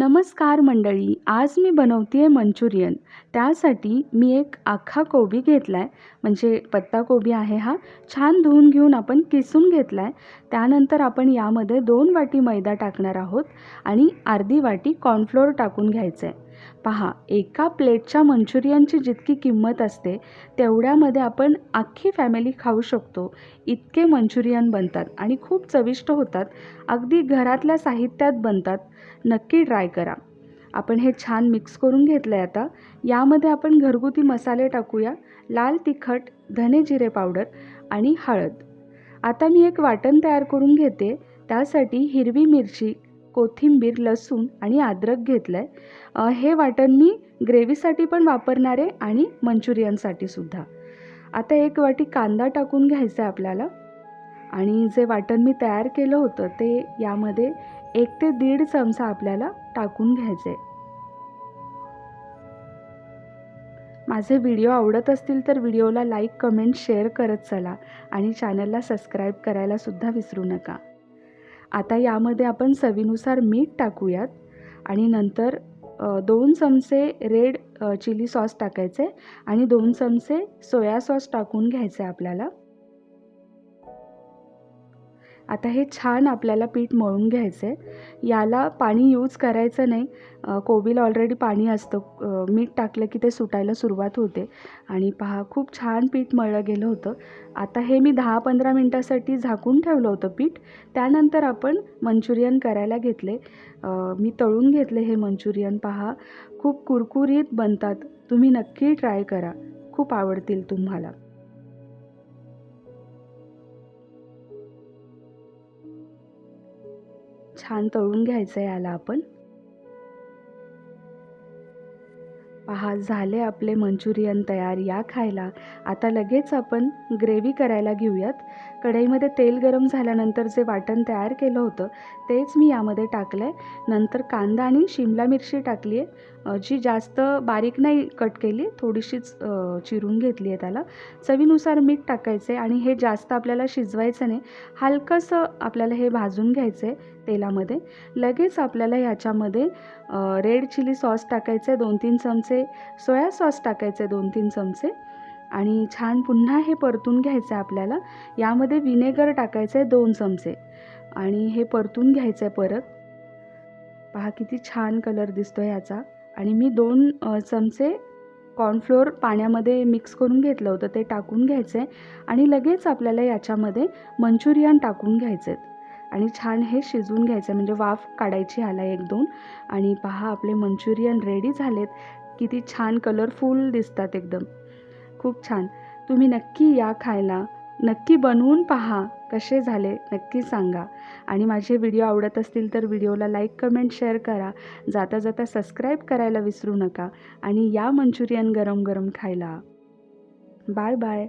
नमस्कार मंडळी आज मी बनवते आहे मंचुरियन. त्यासाठी मी एक अख्खा कोबी घेतला आहे म्हणजे पत्ताकोबी आहे हा. छान धुवून घेऊन आपण किसून घेतला आहे त्यानंतर आपण यामध्ये दोन वाटी मैदा टाकणार आहोत आणि अर्धी वाटी कॉर्नफ्लोअर टाकून घ्यायचं आहे पहा एका प्लेटच्या मंचुरियनची जितकी किंमत असते तेवढ्यामध्ये आपण अख्खी फॅमिली खाऊ शकतो. इतके मंचुरियन बनतात आणि खूप चविष्ट होतात. अगदी घरातल्या साहित्यात बनतात. नक्की ट्राय करा. आपण हे छान मिक्स करून घेतलं आहे आता. यामध्ये आपण घरगुती मसाले टाकूया लाल तिखट धने जिरे पावडर आणि हळद. आता मी एक वाटण तयार करून घेते. त्यासाठी हिरवी मिरची कोथिंबीर लसूण आणि अद्रक घेतलं आहे हे वाटण मी ग्रेव्हीसाठी पण वापरणार आहे आणि मंचुरियनसाठी सुद्धा. आता एक वाटी कांदा टाकून घ्यायचा आहे आपल्याला. आणि जे वाटण मी तयार केलं होतं ते यामध्ये एक ते दीड चमचा आपल्याला टाकून घ्यायचे माझे व्हिडिओ आवडत असतील तर व्हिडिओला लाईक कमेंट शेअर करत चला. आणि चॅनलला सबस्क्राईब करायला सुद्धा विसरू नका. आता यामध्ये आपण चवीनुसार मीठ टाकूयात. आणि नंतर दोन चमचे रेड चिली सॉस टाकायचे आणि दोन चमचे सोया सॉस टाकून घ्यायचे आपल्याला. आता हे छान आपल्याला पीठ मळून घ्यायचं आहे याला पाणी यूज करायचं नाही. कोबीला ऑलरेडी पाणी असतं. मीठ टाकलं की ते सुटायला सुरुवात होते. आणि पहा खूप छान पीठ मळलं गेलं होतं. आता हे मी दहा पंधरा मिनटासाठी झाकून ठेवलं होतं पीठ. त्यानंतर आपण मंचुरियन करायला घेतले. मी तळून घेतले हे मंचुरियन. पहा खूप कुरकुरीत बनतात. तुम्ही नक्की ट्राय करा. खूप आवडतील तुम्हाला. छान तळून घ्यायचं आहे याला आपण. पहा झाले आपले मंचुरियन तयार या खायला. आता लगेच आपण ग्रेव्ही करायला घेऊयात. कढईमध्ये तेल गरम झाल्यानंतर जे वाटण तयार केलं होतं तेच मी यामध्ये टाकलं आहे नंतर कांदा आणि शिमला मिरची टाकली आहे जी जास्त बारीक नाही कट केली थोडीशीच चिरून घेतली आहे त्याला. चवीनुसार मीठ टाकायचं आहे आणि हे जास्त आपल्याला शिजवायचं नाही. हलकंसं आपल्याला हे भाजून घ्यायचं आहे तेलामध्ये. लगेच आपल्याला ह्याच्यामध्ये रेड चिली सॉस टाकायचं आहे दोन तीन चमचे सोया सॉस टाकायचे दोन तीन चमचे आणि छान पुन्हा हे परतून घ्यायचं आहे आपल्याला. यामध्ये विनेगर टाकायचं आहे दोन चमचे आणि हे परतून घ्यायचं आहे परत. पहा किती छान कलर दिसतो याचा. आणि मी दोन चमचे कॉर्नफ्लोअर पाण्यामध्ये मिक्स करून घेतलं होतं. ते टाकून घ्यायचं आहे आणि लगेच आपल्याला याच्यामध्ये मंचुरियन टाकून घ्यायचे आहेत आणि छान हे शिजवून घ्यायचं. म्हणजे वाफ काढायची आला एक दोन. आणि पहा आपले मंचुरियन रेडी झालेत. किती छान कलरफुल दिसतात एकदम. खूप छान. तुम्ही नक्की या खायला. नक्की बनवून पहा. कसे झाले नक्की सांगा. आणि माझे व्हिडिओ आवडत असतील तर व्हिडिओला लाईक कमेंट शेअर करा. जाता जाता सबस्क्राईब करायला विसरू नका. आणि या मंचुरियन गरम गरम खायला. Bye bye.